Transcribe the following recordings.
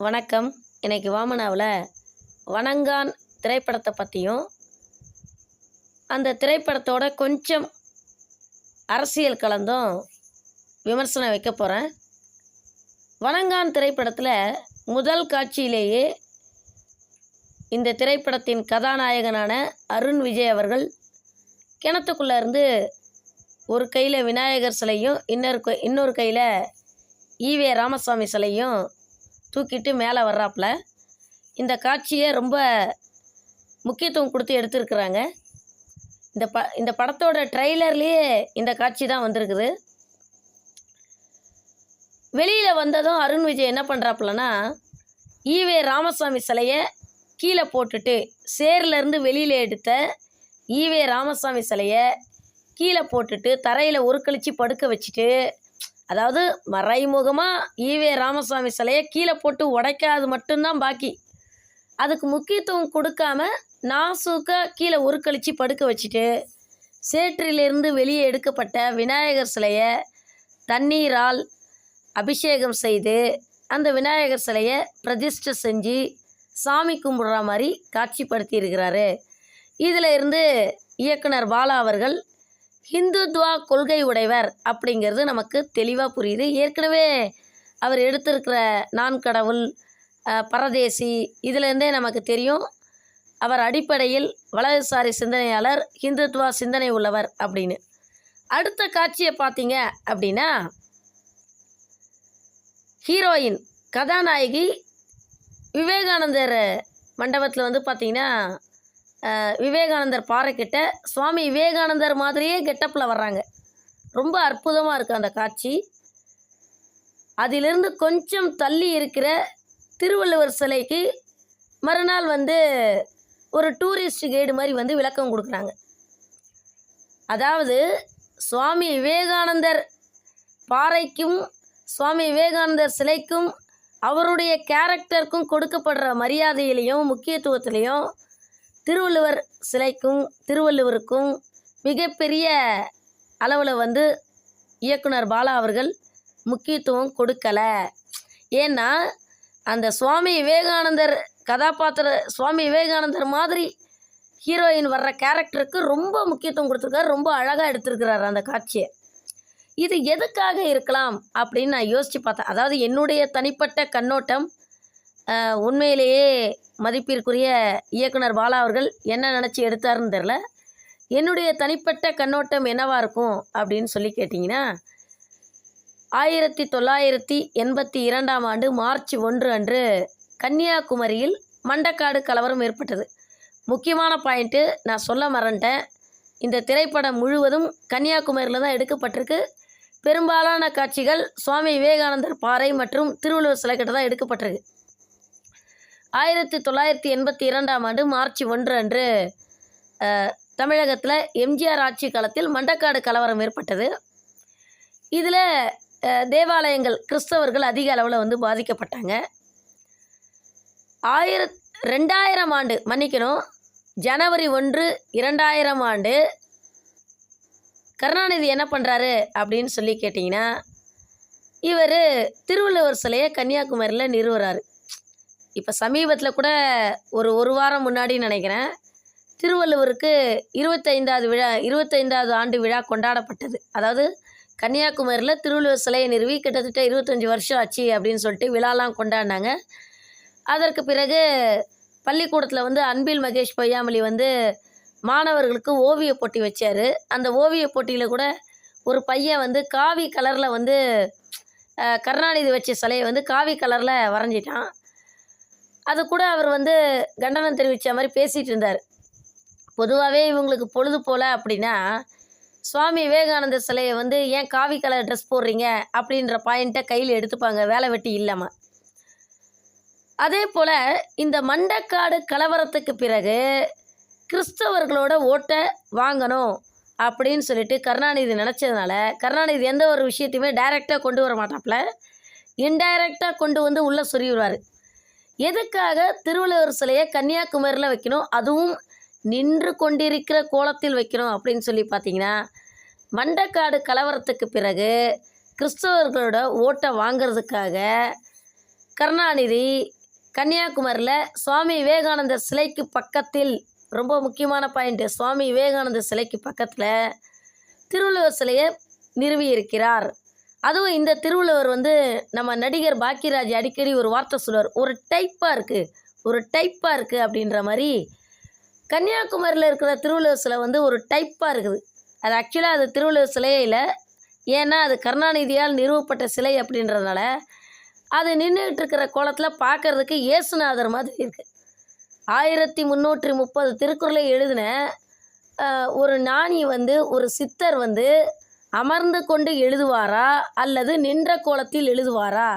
வணக்கம். இன்னைக்கு வாமனாவில் வணங்கான் திரைப்படத்தை பற்றியும் அந்த திரைப்படத்தோட கொஞ்சம் அரசியல் கலந்தும் விமர்சனம் வைக்க போகிறேன் வணங்கான் திரைப்படத்தில் முதல் காட்சியிலேயே இந்த திரைப்படத்தின் கதாநாயகனான அருண் விஜய் அவர்கள் கிணத்துக்குள்ளே இருந்து ஒரு கையில் விநாயகர் சிலையும் இன்னொரு இன்னொரு கையில் ஈவே ராமசாமி சிலையும் தூக்கிட்டு மேலே வர்றாப்புல. இந்த காட்சியை ரொம்ப முக்கியத்துவம் கொடுத்து எடுத்திருக்கிறாங்க. இந்த ப இந்த படத்தோட ட்ரெய்லர்லேயே இந்த காட்சி தான் வந்திருக்குது. வெளியில் வந்ததும் அருண் விஜய் என்ன பண்ணுறாப்புலன்னா ஈவே ராமசாமி சிலையை கீழே போட்டுட்டு சேர்லேருந்து வெளியில் எடுத்த ஈவே ராமசாமி சிலையை கீழே போட்டுட்டு தரையில் ஒரு கழிச்சு படுக்க வச்சுட்டு அதாவது மறைமுகமாக ஈவே ராமசாமி சிலையை கீழே போட்டு உடைக்காது மட்டும்தான் பாக்கி. அதுக்கு முக்கியத்துவம் கொடுக்காம நாசூக்காக கீழே உருக்கழித்து படுக்க வச்சுட்டு சேற்றிலிருந்து வெளியே எடுக்கப்பட்ட விநாயகர் சிலையை தண்ணீரால் அபிஷேகம் செய்து அந்த விநாயகர் சிலையை பிரதிஷ்டை செஞ்சு சாமி கும்பிடுற மாதிரி காட்சிப்படுத்தியிருக்கிறாரு. இதில் இருந்து இயக்குனர் பாலா அவர்கள் ஹிந்துத்வா கொள்கை உடையவர் அப்படிங்கிறது நமக்கு தெளிவாக புரியுது. ஏற்கனவே அவர் எடுத்திருக்கிற நான் கடவுள் பரதேசி இதிலேருந்தே நமக்கு தெரியும். அவர் அடிப்படையில் வலதுசாரி சிந்தனையாளர் ஹிந்துத்வா சிந்தனை உள்ளவர் அப்படின்னு. அடுத்த காட்சியை பார்த்தீங்க அப்படின்னா ஹீரோயின் கதாநாயகி விவேகானந்தர் மண்டபத்தில் வந்து பார்த்தீங்கன்னா விவேகானந்தர் பாறைக்கிட்ட சுவாமி விவேகானந்தர் மாதிரியே கெட்டப்பில் வர்றாங்க. ரொம்ப அற்புதமாக இருக்குது அந்த காட்சி. அதிலிருந்து கொஞ்சம் தள்ளி இருக்கிற திருவள்ளுவர் சிலைக்கு மறுநாள் வந்து ஒரு டூரிஸ்ட் கைடு மாதிரி வந்து விளக்கம் கொடுக்குறாங்க. அதாவது சுவாமி விவேகானந்தர் பாறைக்கும் சுவாமி விவேகானந்தர் சிலைக்கும் அவருடைய கேரக்டருக்கும் கொடுக்கப்படுற மரியாதையிலையும் முக்கியத்துவத்திலையும் திருவள்ளுவர் சிலைக்கும் திருவள்ளுவருக்கும் மிகப்பெரிய அளவில் வந்து இயக்குனர் பாலா அவர்கள் முக்கியத்துவம் கொடுக்கலை. ஏன்னா அந்த சுவாமி விவேகானந்தர் கதாபாத்திர சுவாமி விவேகானந்தர் மாதிரி ஹீரோயின் வர்ற கேரக்டருக்கு ரொம்ப முக்கியத்துவம் கொடுத்துருக்காரு ரொம்ப அழகாக எடுத்திருக்கிறாரு அந்த காட்சியை. இது எதுக்காக இருக்கலாம் அப்படின்னு நான் யோசித்து பார்த்தேன். அதாவது என்னுடைய தனிப்பட்ட கண்ணோட்டம் உண்மையிலேயே மதிப்பிற்குரிய இயக்குனர் பாலா அவர்கள் என்ன நினச்சி எடுத்தாருன்னு தெரில என்னுடைய தனிப்பட்ட கண்ணோட்டம் என்னவாக இருக்கும் அப்படின்னு சொல்லி கேட்டிங்கன்னா ஆயிரத்தி தொள்ளாயிரத்தி எண்பத்தி இரண்டாம் ஆண்டு மார்ச் ஒன்று அன்று கன்னியாகுமரியில் மண்டக்காடு கலவரம் ஏற்பட்டது. முக்கியமான பாயிண்ட்டு நான் சொல்ல மறந்துட்டேன். இந்த திரைப்படம் முழுவதும் கன்னியாகுமரியில் தான் எடுக்கப்பட்டிருக்கு. பெரும்பாலான காட்சிகள் சுவாமி விவேகானந்தர் பாறை மற்றும் திருவள்ளுவர் சிலைக்கிட்ட தான் எடுக்கப்பட்டிருக்கு. ஆயிரத்தி தொள்ளாயிரத்தி எண்பத்தி இரண்டாம் ஆண்டு மார்ச் ஒன்று அன்று தமிழகத்தில் எம்ஜிஆர் ஆட்சி காலத்தில் மண்டக்காடு கலவரம் ஏற்பட்டது. இதில் தேவாலயங்கள் கிறிஸ்தவர்கள் அதிக அளவில் வந்து பாதிக்கப்பட்டாங்க. ஆயிரத் ரெண்டாயிரம் ஆண்டு மன்னிக்கணும் ஜனவரி ஒன்று இரண்டாயிரம் ஆண்டு கருணாநிதி என்ன பண்ணுறாரு அப்படின்னு சொல்லி கேட்டிங்கன்னா இவர் திருவள்ளுவர் சிலையை கன்னியாகுமரியில் நிறுவுறாரு. இப்போ சமீபத்தில் கூட ஒரு ஒரு வாரம் முன்னாடி நினைக்கிறேன். திருவள்ளுவருக்கு இருபத்தைந்தாவது விழா இருபத்தைந்தாவது ஆண்டு விழா கொண்டாடப்பட்டது. அதாவது கன்னியாகுமரியில் திருவள்ளுவர் சிலையை நிறுவி கிட்டத்தட்ட இருபத்தஞ்சி வருஷம் ஆச்சு அப்படின்னு சொல்லிட்டு விழாலாம் கொண்டாடினாங்க. அதற்கு பிறகு பள்ளிக்கூடத்தில் வந்து அன்பில் மகேஷ் பொய்யாமொழி வந்து மாணவர்களுக்கு ஓவிய போட்டி வச்சார். அந்த ஓவிய போட்டியில் கூட ஒரு பையன் வந்து காவி கலரில் வந்து கருணாநிதி வச்ச சிலையை வந்து காவி கலரில் வரைஞ்சிட்டான். அது கூட அவர் வந்து கண்டனம் தெரிவித்த மாதிரி பேசிகிட்டு இருந்தார். பொதுவாகவே இவங்களுக்கு பொழுது போல அப்படின்னா சுவாமி விவேகானந்தர் சிலையை வந்து ஏன் காவி கலர் ட்ரெஸ் போடுறீங்க? அப்படின்ற பாயிண்ட்டை கையில் எடுத்துப்பாங்க வேலை வெட்டி இல்லாமல் அதே போல் இந்த மண்டக்காடு கலவரத்துக்கு பிறகு கிறிஸ்தவர்களோட ஓட்டை வாங்கணும் அப்படின்னு சொல்லிட்டு கருணாநிதி நினச்சதுனால கருணாநிதி எந்த ஒரு விஷயத்தையுமே டைரெக்டாக கொண்டு வர மாட்டாப்புல. இன்டைரக்டாக கொண்டு வந்து உள்ளே சொருகிடுவார். எதுக்காக திருவள்ளுவர் சிலையை கன்னியாகுமரியில் வைக்கணும்? அதுவும் நின்று கொண்டிருக்கிற கோலத்தில் வைக்கணும் அப்படின்னு சொல்லி பார்த்தீங்கன்னா மண்டக்காடு கலவரத்துக்கு பிறகு கிறிஸ்தவர்களோட ஓட்டை வாங்கிறதுக்காக கருணாநிதி கன்னியாகுமரியில் சுவாமி விவேகானந்தர் சிலைக்கு பக்கத்தில் ரொம்ப முக்கியமான பாயிண்ட்டு சுவாமி விவேகானந்தர் சிலைக்கு பக்கத்தில் திருவள்ளுவர் சிலையை நிறுவியிருக்கிறார். அதுவும் இந்த திருவள்ளுவர் வந்து நம்ம நடிகர் பாக்கியராஜ் அடிக்கடி ஒரு வார்த்தை சொல்லுவார். ஒரு டைப்பாக இருக்குது ஒரு டைப்பாக இருக்குது அப்படின்ற மாதிரி கன்னியாகுமரியில் இருக்கிற திருவள்ளுவர் சிலை வந்து ஒரு டைப்பாக இருக்குது. அது ஆக்சுவலாக அது திருவள்ளுவர் சிலையே இல்லை. ஏன்னா அது கருணாநிதியால் நிறுவப்பட்ட சிலை அப்படின்றதுனால அது நின்றுட்டு இருக்கிற கோலத்தில் பார்க்கறதுக்கு இயேசுநாதர் மாதிரி இருக்குது ஆயிரத்தி முந்நூற்றி முப்பது திருக்குறளை எழுதின ஒரு ஞானி வந்து ஒரு சித்தர் வந்து அமர்ந்து கொண்டு எழுதுவாரா அல்லது நின்ற கோலத்தில் எழுதுவாரா?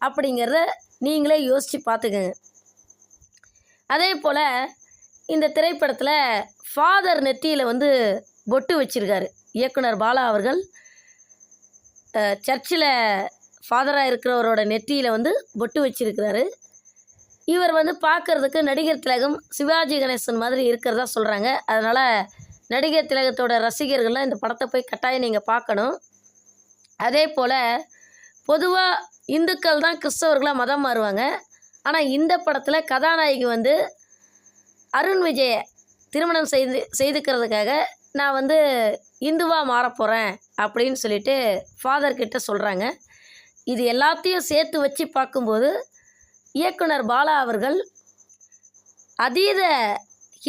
அப்படிங்கிறத நீங்களே யோசித்து பார்த்துக்கங்க. அதே போல் இந்த திரைப்படத்தில் ஃபாதர் நெத்தியில் வந்து பொட்டு வச்சுருக்காரு. இயக்குனர் பாலா அவர்கள். சர்ச்சில் ஃபாதராக இருக்கிறவரோட நெற்றியில் வந்து பொட்டு வச்சிருக்கிறாரு. இவர் வந்து பார்க்கறதுக்கு நடிகர் திலகம் சிவாஜி கணேசன் மாதிரி இருக்கிறதா சொல்கிறாங்க அதனால் நடிகர் திலகத்தோட ரசிகர்கள்லாம் இந்த படத்தை போய் கட்டாயம் நீங்கள் பார்க்கணும். அதே போல் பொதுவாக இந்துக்கள் தான் கிறிஸ்தவர்களாக மதம் மாறுவாங்க. ஆனால் இந்த படத்தில் கதாநாயகி வந்து அருண் விஜய திருமணம் செய்து செய்துக்கிறதுக்காக நான் வந்து இந்துவாக மாறப்போகிறேன் அப்படின்னு சொல்லிட்டு ஃபாதர்கிட்ட சொல்கிறாங்க இது எல்லாத்தையும் சேர்த்து வச்சு பார்க்கும்போது இயக்குனர் பாலா அவர்கள் அதீத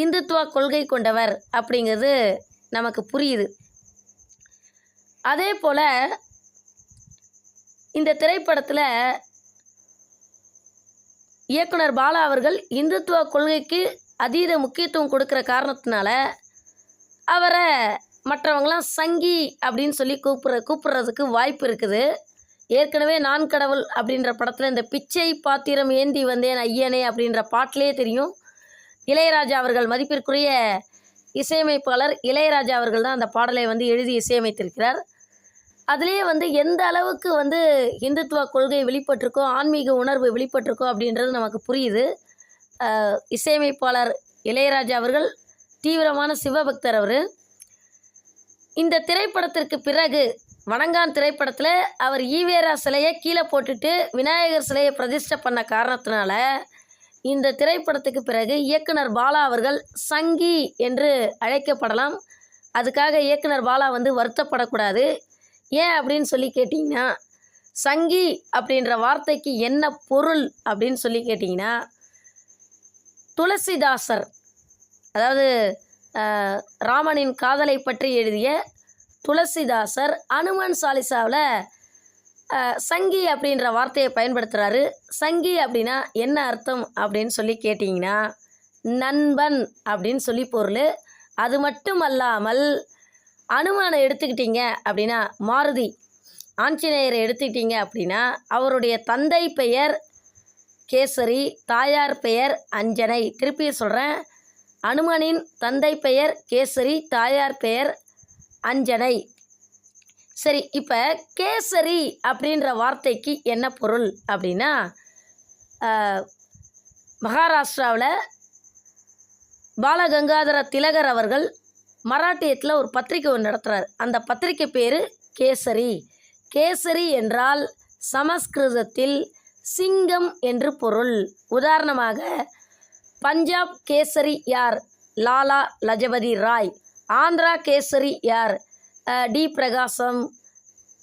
இந்துத்துவ கொள்கை கொண்டவர் அப்படிங்கிறது நமக்கு புரியுது. அதே போல் இந்த திரைப்படத்தில் இயக்குனர் பாலா அவர்கள் இந்துத்துவ கொள்கைக்கு அதீத முக்கியத்துவம் கொடுக்குற காரணத்தினால அவரை மற்றவங்களாம் சங்கி அப்படின்னு சொல்லி கூப்பிட்ற கூப்பிட்றதுக்கு வாய்ப்பு இருக்குது. ஏற்கனவே நான் கடவுள் அப்படின்ற படத்தில் இந்த பிச்சை பாத்திரம் ஏந்தி வந்தேன் ஐயனே அப்படின்ற பாட்டிலே தெரியும். இளையராஜா அவர்கள் மதிப்பிற்குரிய இசையமைப்பாளர் இளையராஜா அவர்கள் தான் அந்த பாடலை வந்து எழுதி இசையமைத்திருக்கிறார். அதுலேயே வந்து எந்த அளவுக்கு வந்து இந்துத்துவ கொள்கை வெளிப்பட்டிருக்கோ ஆன்மீக உணர்வு வெளிப்பட்டிருக்கோ அப்படின்றது நமக்கு புரியுது. இசையமைப்பாளர் இளையராஜா அவர்கள் தீவிரமான சிவபக்தர் அவர். இந்த திரைப்படத்திற்கு பிறகு வணங்கான் திரைப்படத்தில் அவர் ஈவேரா சிலையை கீழே போட்டுட்டு விநாயகர் சிலையை பிரதிஷ்டை பண்ண காரணத்தினால இந்த திரைப்படத்துக்கு பிறகு இயக்குனர் பாலா அவர்கள் சங்கி என்று அழைக்கப்படலாம். அதுக்காக இயக்குனர் பாலா வந்து வருத்தப்படக்கூடாது. ஏன் அப்படின்னு சொல்லி கேட்டிங்கன்னா சங்கி அப்படின்ற வார்த்தைக்கு என்ன பொருள் அப்படின்னு சொல்லி கேட்டிங்கன்னா துளசிதாசர் அதாவது ராமனின் காதலை பற்றி எழுதிய துளசிதாசர் அனுமன் சாலிசாவில் சங்கி அப்படின்ற வார்த்தையை பயன்படுத்துகிறாரு சங்கி அப்படின்னா என்ன அர்த்தம் அப்படின்னு சொல்லி கேட்டிங்கன்னா நண்பன் அப்படின்னு சொல்லி பொருள். அது மட்டும் அல்லாமல் அனுமானை எடுத்துக்கிட்டீங்க அப்படின்னா மாருதி. ஆஞ்சநேயரை எடுத்துக்கிட்டீங்க அப்படின்னா அவருடைய தந்தை பெயர் கேசரி தாயார் பெயர் அஞ்சனை. திருப்பி சொல்கிறேன் அனுமனின் தந்தை பெயர் கேசரி தாயார் பெயர் அஞ்சனை. சரி இப்போ கேசரி அப்படின்ற வார்த்தைக்கு என்ன பொருள் அப்படின்னா மகாராஷ்டிராவில் பாலகங்காதர திலகர் அவர்கள் மராட்டியத்தில் ஒரு பத்திரிக்கை ஒன்று நடத்துகிறார் அந்த பத்திரிக்கை பேர் கேசரி. கேசரி என்றால் சமஸ்கிருதத்தில் சிங்கம் என்று பொருள். உதாரணமாக பஞ்சாப் கேசரி யார்? லாலா லஜபதி ராய். ஆந்திரா கேசரி யார்? டி பிரகாசம்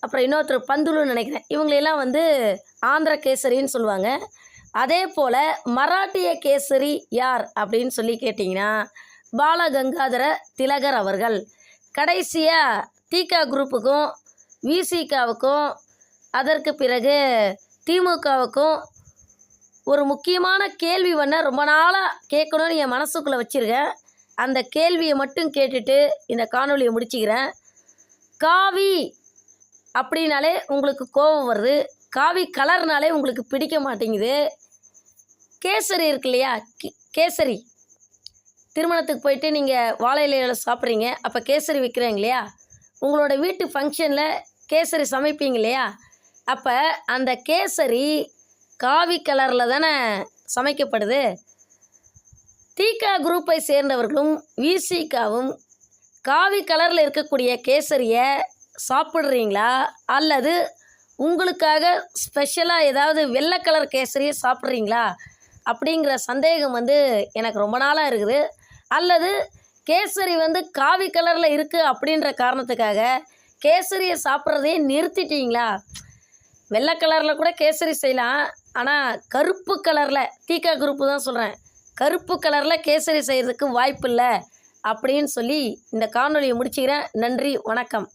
அப்புறம் இன்னொருத்தர் பந்துலுன்னு நினைக்கிறேன். இவங்களெல்லாம் வந்து ஆந்திர கேசரின்னு சொல்லுவாங்க. அதே போல் மராட்டிய கேசரி யார் அப்படின்னு சொல்லி கேட்டிங்கன்னா பாலகங்காதர திலகர் அவர்கள். கடைசியாக தீகா குரூப்புக்கும் விசிகாவுக்கும் அதற்கு பிறகு திமுகவுக்கும் ஒரு முக்கியமான கேள்வி ஒன்று ரொம்ப நாளாக கேட்கணும்னு என் மனசுக்குள்ளே வச்சுருக்கேன். அந்த கேள்வியை மட்டும் கேட்டுட்டு இந்த காணொலியை முடிச்சுக்கிறேன். காவி அப்படின்னாலே உங்களுக்கு கோபம் வருது. காவி கலர்னாலே உங்களுக்கு பிடிக்க மாட்டேங்குது. கேசரி இருக்கு இல்லையா? கேசரி. திருமணத்துக்கு போயிட்டு நீங்கள் வாழை இலையில சாப்பிட்றீங்க. அப்போ கேசரி விற்கிறாங்க இல்லையா? உங்களோட வீட்டு ஃபங்க்ஷனில் கேசரி சமைப்பீங்க இல்லையா? அப்போ அந்த கேசரி காவி கலரில் தானே சமைக்கப்படுது. தீகா குரூப்பை சேர்ந்தவர்களும் விசிகாவும் காவி கலரில் இருக்கக்கூடிய கேசரியை சாப்பிட்றீங்களா? அல்லது உங்களுக்காக ஸ்பெஷலாக ஏதாவது வெள்ளை கலர் கேசரியை சாப்பிட்றீங்களா? அப்படிங்கிற சந்தேகம் வந்து எனக்கு ரொம்ப நாளாக இருக்குது. அல்லது கேசரி வந்து காவி கலரில் இருக்குது அப்படின்ற காரணத்துக்காக கேசரியை சாப்பிட்றதையே நிறுத்திட்டீங்களா? வெள்ளை கலரில் கூட கேசரி செய்யலாம். ஆனால் கருப்பு கலரில் தீக்கா குரூப்பு தான் சொல்கிறேன் கருப்பு கலரில் கேசரி செய்கிறதுக்கு வாய்ப்பு இல்லை. அப்படின்னு சொல்லி இந்த காணொலியை முடிச்சுக்கிறேன். நன்றி வணக்கம்.